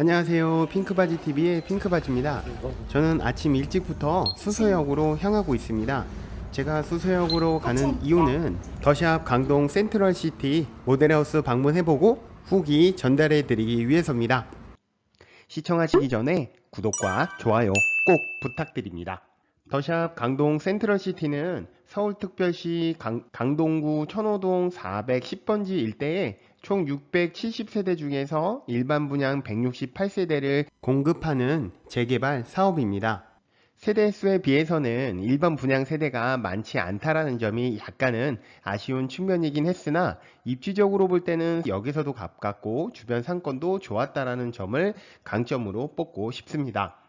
안녕하세요. 핑크바지TV의 핑크바지입니다. 저는 아침 일찍부터 수서역으로 향하고 있습니다. 제가 수서역으로 가는 이유는 더샵 강동 센트럴시티 모델하우스 방문해보고 후기 전달해드리기 위해서입니다. 시청하시기 전에 구독과 좋아요 꼭 부탁드립니다. 더샵 강동 센트럴시티는 서울특별시 강, 강동구 천호동 410번지 일대에 총 670세대 중에서 일반 분양 168세대를 공급하는 재개발 사업입니다. 세대 수에 비해서는 일반 분양 세대가 많지 않다라는 점이 약간은 아쉬운 측면이긴 했으나 입지적으로 볼 때는 여기서도 가깝고 주변 상권도 좋았다라는 점을 강점으로 뽑고 싶습니다.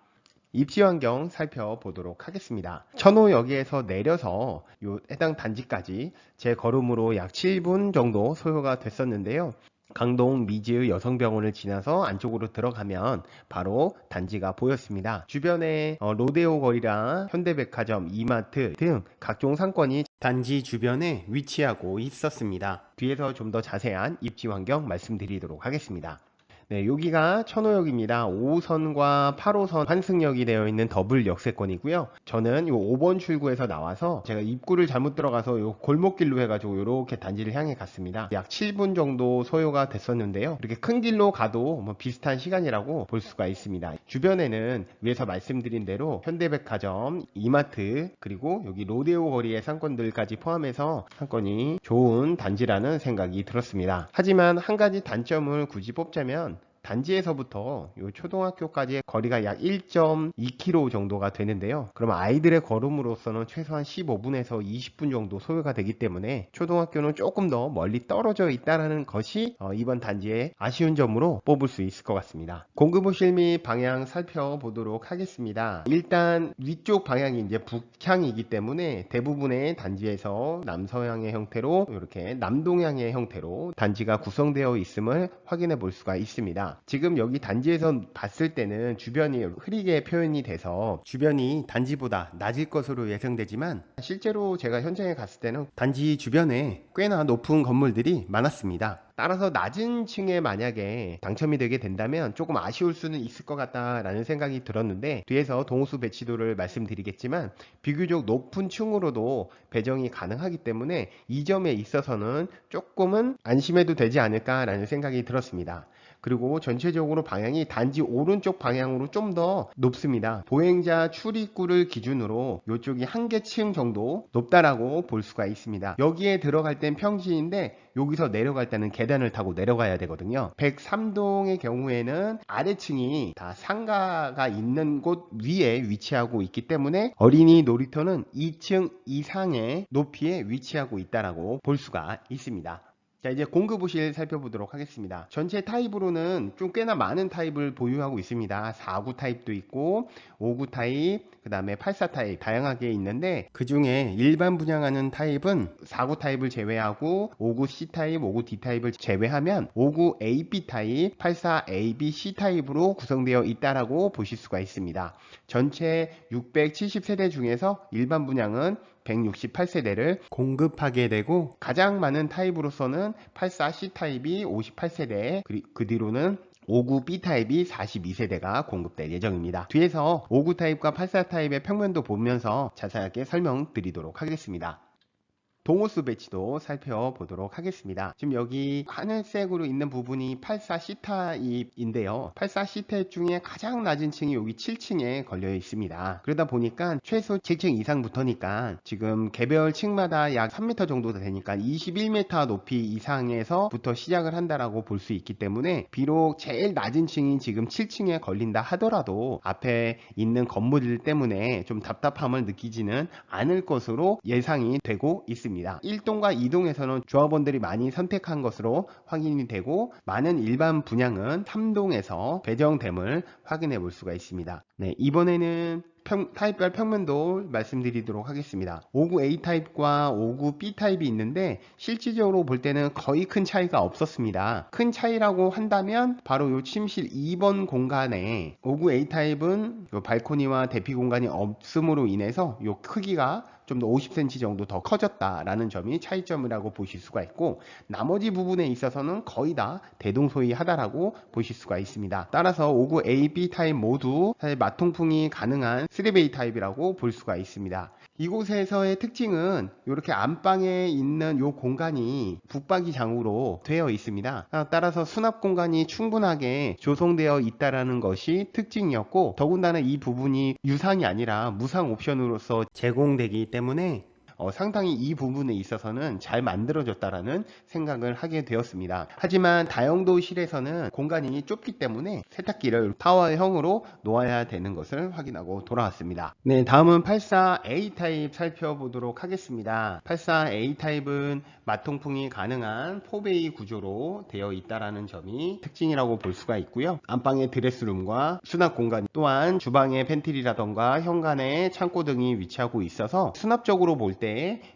입지 환경 살펴보도록 하겠습니다. 천호역에서 내려서 요 해당 단지까지 제 걸음으로 약 7분 정도 소요가 됐었는데요. 강동 미즈 여성병원을 지나서 안쪽으로 들어가면 바로 단지가 보였습니다. 주변에 어, 로데오 거리랑 현대백화점, 이마트 등 각종 상권이 단지 주변에 위치하고 있었습니다. 뒤에서 좀 더 자세한 입지 환경 말씀드리도록 하겠습니다. 네, 여기가 천호역입니다. 5호선과 8호선 환승역이 되어 있는 더블 역세권이고요. 저는 이 5번 출구에서 나와서 제가 입구를 잘못 들어가서 요 골목길로 해가지고 이렇게 단지를 향해 갔습니다. 약 7분 정도 소요가 됐었는데요. 이렇게 큰 길로 가도 뭐 비슷한 시간이라고 볼 수가 있습니다. 주변에는 위에서 말씀드린 대로 현대백화점, 이마트, 그리고 여기 로데오 거리의 상권들까지 포함해서 상권이 좋은 단지라는 생각이 들었습니다. 하지만 한 가지 단점을 굳이 뽑자면 단지에서부터 요 초등학교까지의 거리가 약 1.2km 정도가 되는데요. 그럼 아이들의 걸음으로서는 최소한 15분에서 20분 정도 소요가 되기 때문에 초등학교는 조금 더 멀리 떨어져 있다라는 것이 어, 이번 단지의 아쉬운 점으로 뽑을 수 있을 것 같습니다. 공급 호실 및 방향 살펴보도록 하겠습니다. 일단 위쪽 방향이 이제 북향이기 때문에 대부분의 단지에서 남서향의 형태로 이렇게 남동향의 형태로 단지가 구성되어 있음을 확인해 볼 수가 있습니다. 지금 여기 단지에서 봤을 때는 주변이 흐리게 표현이 돼서 주변이 단지보다 낮을 것으로 예상되지만 실제로 제가 현장에 갔을 때는 단지 주변에 꽤나 높은 건물들이 많았습니다. 따라서 낮은 층에 만약에 당첨이 되게 된다면 조금 아쉬울 수는 있을 것 같다라는 생각이 들었는데 뒤에서 동호수 배치도를 말씀드리겠지만 비교적 높은 층으로도 배정이 가능하기 때문에 이 점에 있어서는 조금은 안심해도 되지 않을까라는 생각이 들었습니다. 그리고 전체적으로 방향이 단지 오른쪽 방향으로 좀 더 높습니다. 보행자 출입구를 기준으로 이쪽이 한 개층 정도 높다라고 볼 수가 있습니다. 여기에 들어갈 땐 평지인데 여기서 내려갈 때는 계단을 타고 내려가야 되거든요. 103동의 경우에는 아래층이 다 상가가 있는 곳 위에 위치하고 있기 때문에 어린이 놀이터는 2층 이상의 높이에 위치하고 있다라고 볼 수가 있습니다. 자 이제 공급호실 살펴보도록 하겠습니다. 전체 타입으로는 좀 꽤나 많은 타입을 보유하고 있습니다. 4구 타입도 있고 5구 타입, 그 다음에 84 타입 다양하게 있는데 그 중에 일반 분양하는 타입은 4구 타입을 제외하고 5구 C 타입, 5구 D 타입을 제외하면 5구 AB 타입, 84 AB C 타입으로 구성되어 있다라고 보실 수가 있습니다. 전체 670세대 중에서 일반 분양은 168세대를 공급하게 되고 가장 많은 타입으로서는 84C 타입이 58세대 그 뒤로는 59 B 타입이 42세대가 공급될 예정입니다. 뒤에서 59 타입과 84 타입의 평면도 보면서 자세하게 설명드리도록 하겠습니다. 동호수 배치도 살펴보도록 하겠습니다. 지금 여기 하늘색으로 있는 부분이 84C 타입인데요. 84C 타입 중에 가장 낮은 층이 여기 7층에 걸려 있습니다. 그러다 보니까 최소 7층 이상부터니까 지금 개별 층마다 약 3m 정도 되니까 21m 높이 이상에서부터 시작을 한다라고 볼 수 있기 때문에 비록 제일 낮은 층이 지금 7층에 걸린다 하더라도 앞에 있는 건물들 때문에 좀 답답함을 느끼지는 않을 것으로 예상이 되고 있습니다. 1동과 2동에서는 조합원들이 많이 선택한 것으로 확인이 되고 많은 일반 분양은 3동에서 배정됨을 확인해 볼 수가 있습니다. 네, 이번에는 평- 타입별 평면도 말씀드리도록 하겠습니다. 59A 타입과 59B 타입이 있는데 실질적으로 볼 때는 거의 큰 차이가 없었습니다. 큰 차이라고 한다면 바로 요 침실 2번 공간에 59A 타입은 요 발코니와 대피 공간이 없음으로 인해서 요 크기가 좀 더 50cm 정도 더 커졌다라는 점이 차이점이라고 보실 수가 있고 나머지 부분에 있어서는 거의 다 대동소이하다라고 보실 수가 있습니다. 따라서 59 A, B 타입 모두 사실 마통풍이 가능한 3베이 타입이라고 볼 수가 있습니다. 이곳에서의 특징은 이렇게 안방에 있는 이 공간이 북박이 장으로 되어 있습니다. 아, 따라서 수납 공간이 충분하게 조성되어 있다라는 것이 특징이었고 더군다나 이 부분이 유상이 아니라 무상 옵션으로서 제공되기 때문에 때문에 어, 상당히 이 부분에 있어서는 잘 만들어졌다라는 생각을 하게 되었습니다. 하지만 다용도실에서는 공간이 좁기 때문에 세탁기를 타워형으로 놓아야 되는 것을 확인하고 돌아왔습니다. 네, 다음은 84A 타입 살펴보도록 하겠습니다. 84A 타입은 마통풍이 가능한 4베이 구조로 되어 있다라는 점이 특징이라고 볼 수가 있고요. 안방의 드레스룸과 수납 공간 또한 주방의 팬트리라던가 현관에 창고 등이 위치하고 있어서 수납적으로 볼때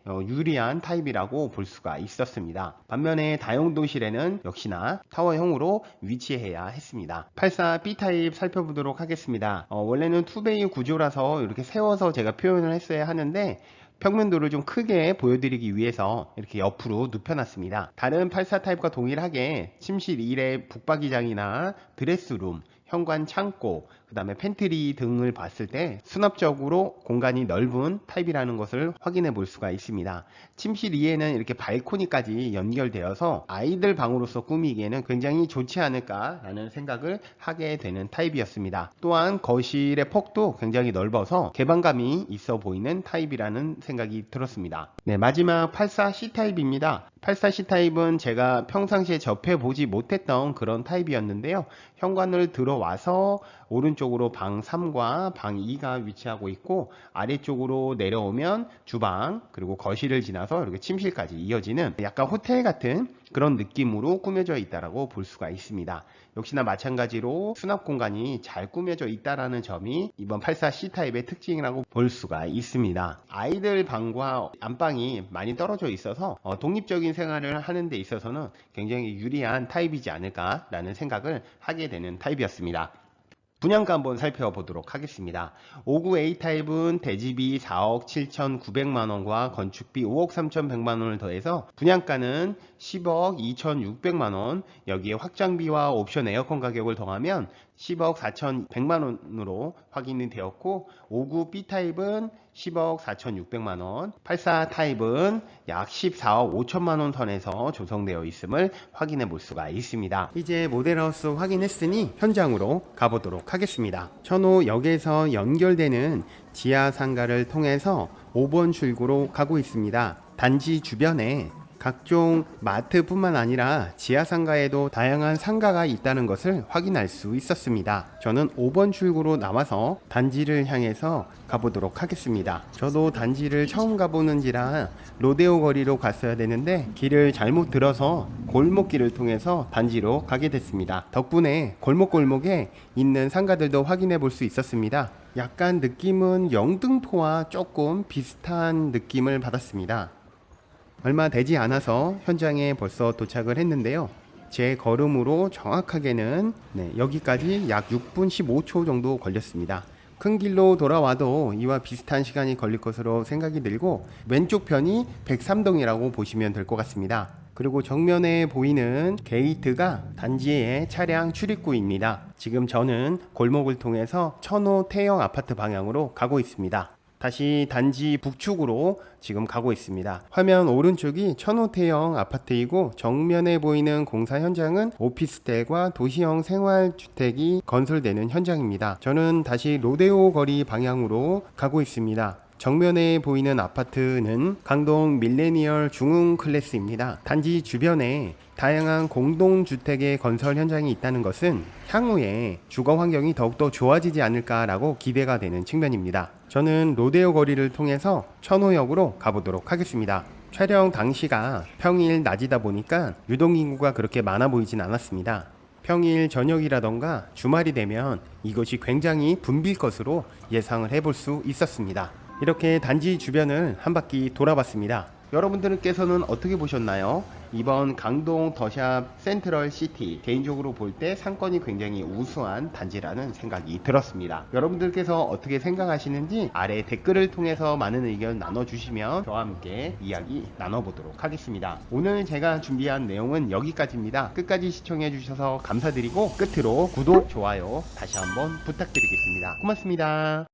어, 유리한 타입이라고 볼 수가 있었습니다. 반면에 다용도실에는 역시나 타워형으로 위치해야 했습니다. 84B 타입 살펴보도록 하겠습니다. 어, 원래는 투베이 구조라서 이렇게 세워서 제가 표현을 했어야 하는데 평면도를 좀 크게 보여드리기 위해서 이렇게 옆으로 눕혀놨습니다. 다른 84 타입과 동일하게 침실 1의 북박이장이나 드레스룸, 현관 창고, 그 다음에 팬트리 등을 봤을 때 수납적으로 공간이 넓은 타입이라는 것을 확인해 볼 수가 있습니다. 침실 2에는 이렇게 발코니까지 연결되어서 아이들 방으로서 꾸미기에는 굉장히 좋지 않을까라는 생각을 하게 되는 타입이었습니다. 또한 거실의 폭도 굉장히 넓어서 개방감이 있어 보이는 타입이라는 생각이 들었습니다. 네, 마지막 84C 타입입니다. 84C 타입은 제가 평상시에 접해보지 못했던 그런 타입이었는데요. 현관을 들어와서 오른쪽 으로 방 3과 방 2가 위치하고 있고 아래쪽으로 내려오면 주방 그리고 거실을 지나서 이렇게 침실까지 이어지는 약간 호텔 같은 그런 느낌으로 꾸며져 있다라고 볼 수가 있습니다. 역시나 마찬가지로 수납 공간이 잘 꾸며져 있다라는 점이 이번 84C 타입의 특징이라고 볼 수가 있습니다. 아이들 방과 안방이 많이 떨어져 있어서 어, 독립적인 생활을 하는 데 있어서는 굉장히 유리한 타입이지 않을까라는 생각을 하게 되는 타입이었습니다. 분양가 한번 살펴보도록 하겠습니다. 59A 타입은 대지비 4억 7,900만 원과 건축비 5억 3,100만 원을 더해서 분양가는 10억 2,600만 원, 여기에 확장비와 옵션 에어컨 가격을 더하면 10억 4,100만 원으로 확인이 되었고 59B 타입은 10억 4,600만 원, 84 타입은 약 14억 5천만 원 선에서 조성되어 있음을 확인해 볼 수가 있습니다. 이제 모델하우스 확인했으니 현장으로 가보도록 하겠습니다. 천호역에서 연결되는 지하 상가를 통해서 5번 출구로 가고 있습니다. 단지 주변에 각종 마트뿐만 아니라 지하 상가에도 다양한 상가가 있다는 것을 확인할 수 있었습니다. 저는 5번 출구로 나와서 단지를 향해서 가보도록 하겠습니다. 저도 단지를 처음 가보는지라 로데오 거리로 갔어야 되는데 길을 잘못 들어서 골목길을 통해서 단지로 가게 됐습니다. 덕분에 골목골목에 있는 상가들도 확인해 볼 수 있었습니다. 약간 느낌은 영등포와 조금 비슷한 느낌을 받았습니다. 얼마 되지 않아서 현장에 벌써 도착을 했는데요. 제 걸음으로 정확하게는 네, 여기까지 약 6분 15초 정도 걸렸습니다. 큰 길로 돌아와도 이와 비슷한 시간이 걸릴 것으로 생각이 들고 왼쪽 편이 103동이라고 보시면 될 것 같습니다. 그리고 정면에 보이는 게이트가 단지의 차량 출입구입니다. 지금 저는 골목을 통해서 천호 태영 아파트 방향으로 가고 있습니다. 다시 단지 북쪽으로 지금 가고 있습니다. 화면 오른쪽이 천호태형 아파트이고 정면에 보이는 공사 현장은 오피스텔과 도시형 생활주택이 건설되는 현장입니다. 저는 다시 로데오 거리 방향으로 가고 있습니다. 정면에 보이는 아파트는 강동 밀레니얼 중흥 클래스입니다. 단지 주변에 다양한 공동주택의 건설 현장이 있다는 것은 향후에 주거 환경이 더욱더 좋아지지 않을까라고 기대가 되는 측면입니다. 저는 로데오 거리를 통해서 천호역으로 가보도록 하겠습니다. 촬영 당시가 평일 낮이다 보니까 유동 인구가 그렇게 많아 보이진 않았습니다. 평일 저녁이라던가 주말이 되면 이것이 굉장히 붐빌 것으로 예상을 해볼 수 있었습니다. 이렇게 단지 주변을 한 바퀴 돌아봤습니다. 여러분들께서는 어떻게 보셨나요? 이번 강동 더샵 센트럴 시티 개인적으로 볼 때 상권이 굉장히 우수한 단지라는 생각이 들었습니다. 여러분들께서 어떻게 생각하시는지 아래 댓글을 통해서 많은 의견 나눠주시면 저와 함께 이야기 나눠보도록 하겠습니다. 오늘 제가 준비한 내용은 여기까지입니다. 끝까지 시청해주셔서 감사드리고 끝으로 구독, 좋아요 다시 한번 부탁드리겠습니다. 고맙습니다.